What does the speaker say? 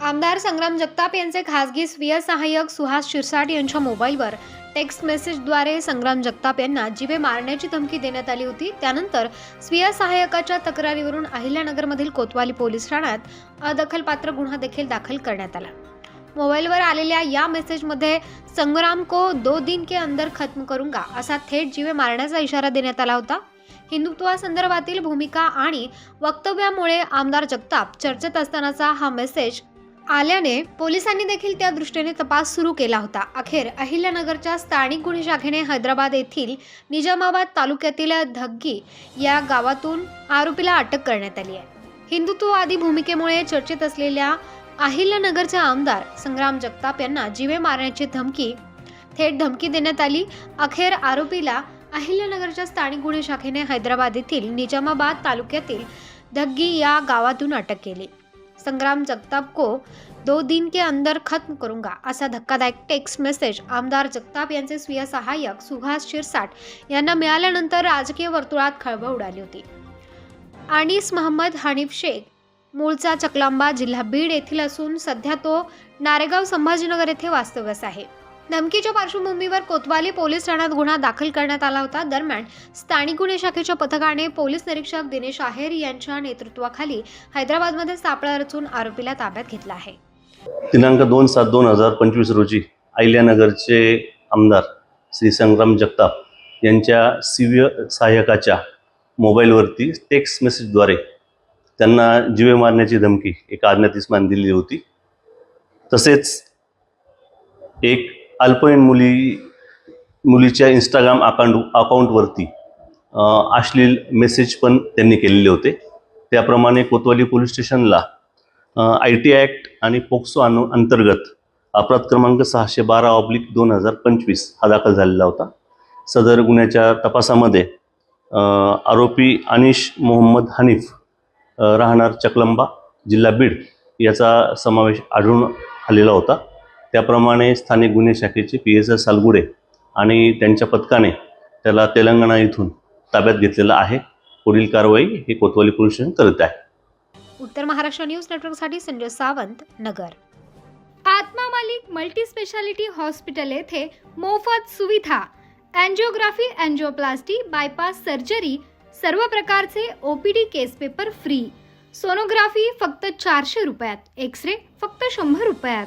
आमदार संग्राम जगताप यांचे खासगी स्वीय सहाय्यक सुहास शिरसाट यांच्या मोबाईलवर टेक्स्ट मेसेजद्वारे संग्राम जगताप यांना जीवे मारण्याची धमकी देण्यात आली होती. त्यानंतर स्वीय सहाय्यकाच्या तक्रारीवरून अहिल्यानगरमधील कोतवाली पोलीस ठाण्यात अदखलपात्र गुन्हा देखील दाखल करण्यात आला. मोबाईलवर आलेल्या या मेसेजमध्ये संग्राम को दो दिन के अंदर खत्म करूंगा असा थेट जीवे मारण्याचा इशारा देण्यात आला होता. हिंदुत्वासंदर्भातील भूमिका आणि वक्तव्यामुळे आमदार जगताप चर्चेत असतानाचा हा मेसेज आल्याने पोलिसांनी देखील त्या दृष्टीने तपास सुरू केला होता. अखेर अहिल्यानगरच्या स्थानिक गुन्हे शाखेने हैदराबाद येथील निजामाबाद तालुक्यातील धग्गी या गावातून आरोपीला अटक करण्यात आली आहे. हिंदुत्ववादी भूमिकेमुळे चर्चेत असलेल्या अहिल्यानगरचे आमदार संग्राम जगताप यांना जीवे मारण्याची धमकी थेट धमकी देण्यात आली. अखेर आरोपीला अहिल्यानगरच्या स्थानिक गुन्हे शाखेने हैदराबाद येथील निजामाबाद तालुक्यातील धग्गी या गावातून अटक केली. संग्राम जगताप को दो दिन के अंदर खत्म करूंगा असा धक्कादायक टेक्स्ट मेसेज आमदार जगताप यांचे स्वीय सहाय्यक सुहास शिरसाट यांना मिळाल्यानंतर राजकीय वर्तुळात खळबळ उडाली होती. आणिस महम्मद हनीफ शेख मूळचा चकलांबा जिल्हा बीड येथील असून सध्या तो नारेगाव संभाजीनगर येथे वास्तव्यास आहे. धमकीच्या पार्श्वभूमीवर कोतवाली पोलीस ठाण्यात गुन्हा दाखल करण्यात आला होता. दरम्यान स्थानिक गुन्हे शाखेच्या पथकाने पोलीस निरीक्षक दिनेश आहेर यांच्या नेतृत्वाखाली हैदराबादमध्ये सापळा रचून आरोपीला ताब्यात घेतला आहे. दिनांक दोन सात दोन हजार पंचवीस रोजी अहिल्यानगरचे आमदार श्री संग्राम जगताप यांच्या सिव्य सहाय्यकाच्या मोबाईलवरती टेक्स्ट मेसेजद्वारे त्यांना जीवे मारण्याची धमकी एका अज्ञात इस्मान दिली होती. तसेच एक अल्पवयीन मुली मुलीच्या इंस्टाग्राम अकाउंट अकाउंटवरती अश्लील मेसेज पण त्यांनी केलेले होते. त्याप्रमाणे कोतवाली पोलीस स्टेशनला आय टी ॲक्ट आणि पोक्सो अनु अंतर्गत अपराध क्रमांक सहाशे बारा ऑब्लिक दोन हजार पंचवीस हा दाखल झालेला होता. सदर गुन्ह्याच्या तपासामध्ये आरोपी अनिश मोहम्मद हनीफ राहणार चकलंबा जिल्हा बीड याचा समावेश आढळून आलेला होता. त्याप्रमाणे स्थानिक गुन्हे शाखेचे पी एस आर सालगुडे आणि त्यांच्या पथकाने त्याला तेलंगणा इथून ताब्यात घेतलेला आहे. पुढील कारवाई हे कोतवाली पोलीस स्टेशन करत आहे. उत्तर महाराष्ट्र न्यूज नेटवर्कसाठी Sanjay Sawant Nagar. Atma Malik multi speciality hospital येथे मोफत सुविधा अँजिओग्राफी अँजिओप्लास्टी बायपास सर्जरी सर्व प्रकारचे OPD case paper free. Sonography फक्त चारशे रुपयात एक्स रे फक्त शंभर रुपयात.